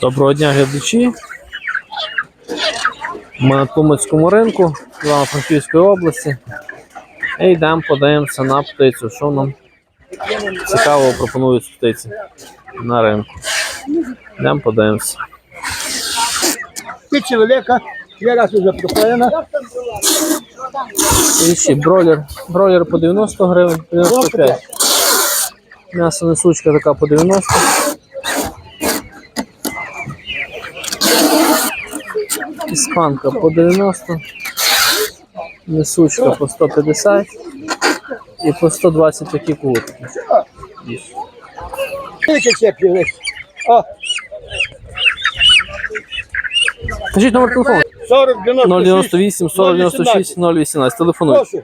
Доброго дня, глядачі. Ми на Тлумацькому ринку Івано-Франківської області. І йдемо, подивимося на птицю. Що нам цікавого пропонують птиці на ринку. Йдемо, подивимося. Птиця велика, я раз вже проходена. І ще бройлер. Бройлер по 90 гривень, 95. М'ясо несучка така по 90. Іспанка по 90. Несучка по 150. І по 120 такі куртки. Тільки це півник. О, Кажіть номер телефону. 098 40 96 018. Телефонуйте.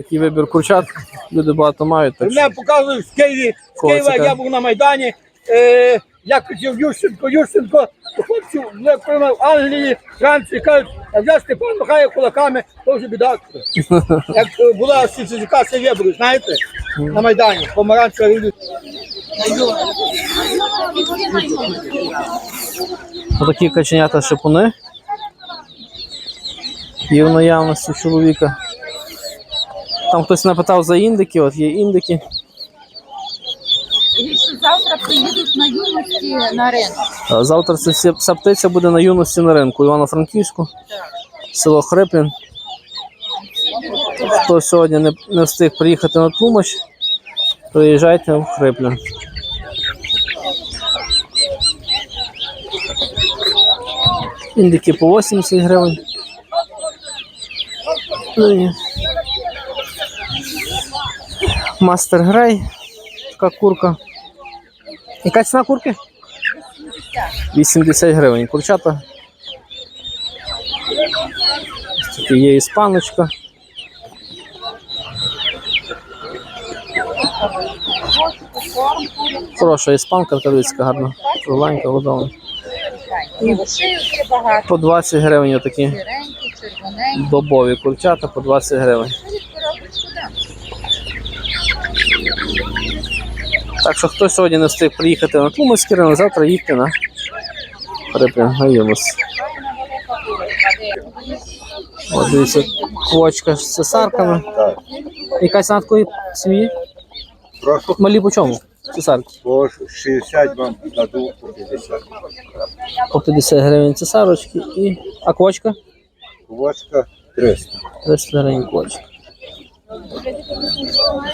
Такий вибір курчат. Люди багато мають. Так що Мене показують з Києві, з Кого Києва, цікавить? я був на Майдані. Е, я хотів Ющенко, Ющенко, хлопців, я приймав Англії, Франції, кажуть, а вже Степан махає кулаками, то вже біда. Як е, була сертифікація виборів, знаєте, на Майдані, помаранчева революція. Отакі каченята шипуни. Є в наявності у чоловіка. Там хтось напитав за індики, от є індики. І що завтра приїдуть на юності на ринок. Завтра ця вся- вся птиця буде на юності на ринку Івано-Франківську, село Хриплін. Хто сьогодні не, не встиг приїхати на Тлумач, приїжджайте в Хриплін. Індики по 80 гривень. Ну і Мастер Грей, така курка. Яка ціна курки? 80 гривень. Курчата. Такі є іспаночка. Хороша іспанка, дивіться, гарна. Кругленька, годована. По 20 гривень отакі добові курчата по 20 гривень. Так що хто сьогодні не встиг приїхати на Тлумацький ринок, завтра їдьте на Юнус. От дивіться, квочка з цесарками. Так, Яка ціна такої сім'ї? прошу Малі по чому? Цесарки. по 60 вам даду по 50. По 50 гривень цесарочки і. А квочка? Квочка 300. 300 гривень квочка.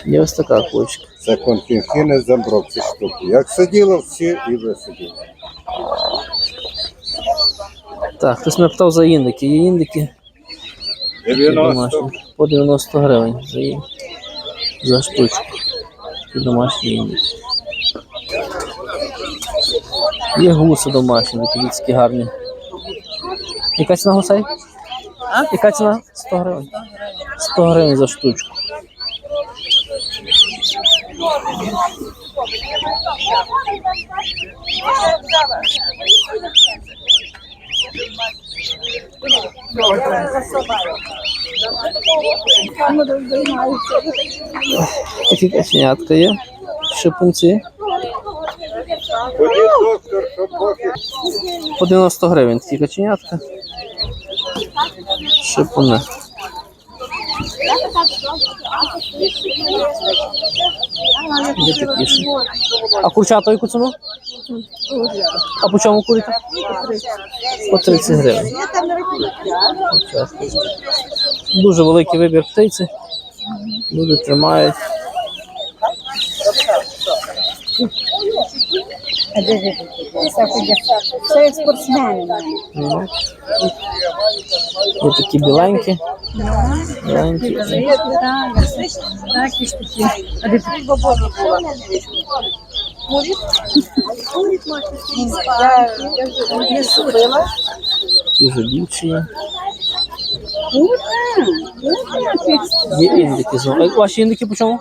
Є ось така квочка. Це конфінфіни замбровці штуки. Як сиділо, всі і ви сиділи. Так, хтось мене питав за індики. Є індики. Такі домашні. По 90 гривень за, ї- за штучку. Такі домашні індики. Є гуси домашні, такі людські гарні. Яка ціна гусей? Яка ціна? 100 гривень. 100 гривень за штучку. Такі каченятка є. Шипунці. По 90 гривень такі каченятка. Шипуни. А курчата яку ціну? А по чому курите? По 30 гривень. Дуже великий вибір птиці. Люди тримають. Це спортсмени. Ну. Є такі біленькі. Біленькі. Так, і ж такі. А де тут бабони була? Я супила. Такі жодівчі є. Є індики знову. А Ваші індики по чому?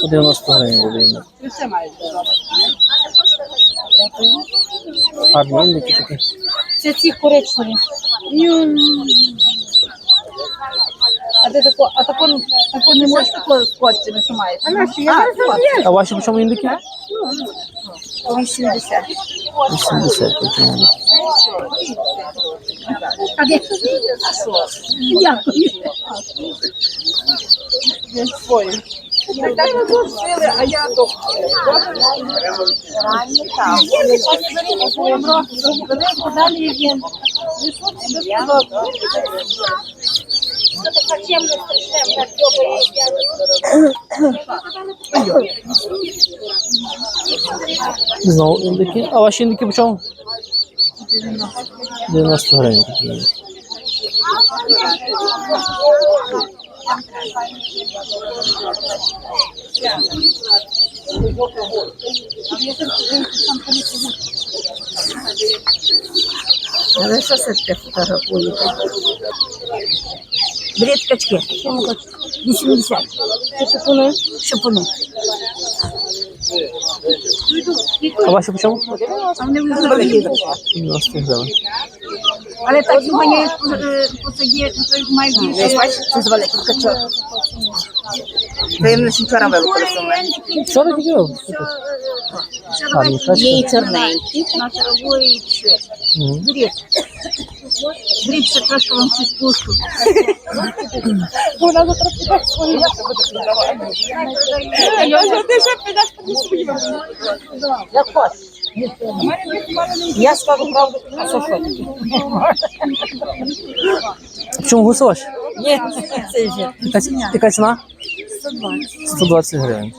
По 90 гривень буде індик. Гарні індики такі. Це ці коричневі. А ти тако, а тако, тако не можеш тако з костями, що маєш? А наші, я А ваші по чому індики? 80. 80 такі індики. А де? Дякую. Так ми зустріли, а я до Ранні там. Далі є. Знову індики. А ваші індики по чому? 90 гривень. Ви що це таке фотографуєте? Беріть качки. 80. Це шипуни? Шипуни. А ваші по чому? А вони вже великі. 90 гривень. Але так і мені посаді, то має більше. Це з великих качок. Таємно вчора використали. Що ви такі робите? Гарні качки. Є і чорненькі, на травої і ще. Мгм. Беріть. Беріть, ще трошки вам щось пусту. Як хочеш. Я скажу правду, а що що? А по чому гуси ваші? Ні, це вже. Яка, ці- яка ціна? 120 гривень.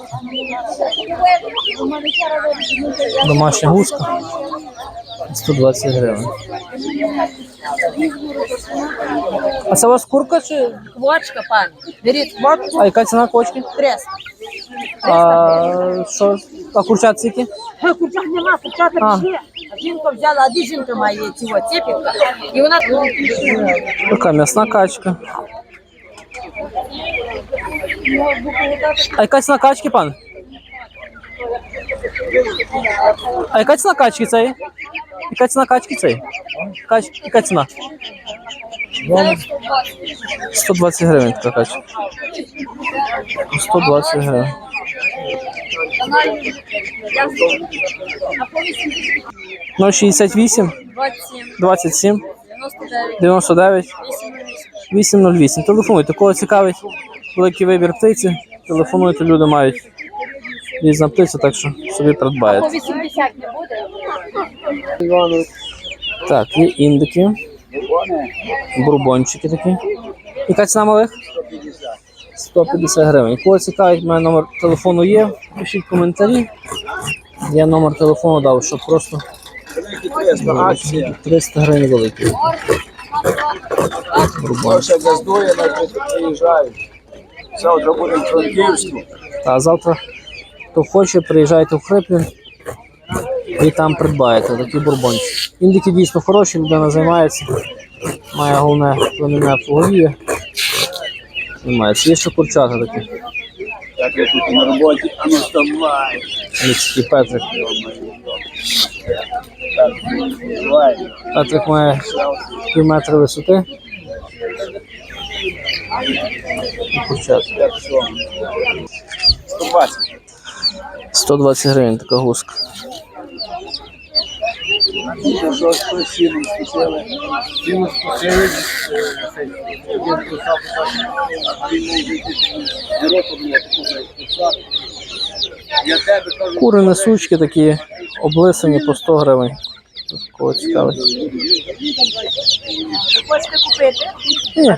Домашня гуска. 120 гривень. А це у вас курка чи? Квочка, пан. Беріть квочку, А яка ціна кочки? 300. А що? А курчат скільки? Га, Курчак нема, курчак А. Жінка взяла, а де жінка має цього цепівка? І вона Така м'ясна качка. А яка ціна качки, пан? А яка ціна качки цієї? Яка ціна качки цієї? Кач... Яка ціна? 120 гривень така качка. 120 гривень. Ну, 68, 27, 27, 99, 99, 808. 808. Телефонуйте. Кого цікавить великий вибір птиці, телефонуйте, люди мають різна птиця, так що собі придбаєте. 80 не буде? Так, є індики, бурбончики такі. Яка ціна малих? 150 гривень. Кого цікавить, у мене номер телефону є. Пишіть коментарі. Я номер телефону дав, щоб просто 300 гривень великий. Газдує, навіть приїжджають. Завтра будемо в Франківську. А завтра, хто хоче, приїжджайте в Хриплін і там придбаєте такі бурбончики. Індики дійсно хороші, людина займається. Має головне племінне поголів'я. Займається. Є ще курчата такі. Як я тут на роботі, а ну вставай. Міцький Петрик. Петрик має пів метра висоти. Курчата. 120. 120 гривень така гуска. Я тебе на сучки такі облисані по 100 гривень. Кого цікавить. Хочете купити? Ні.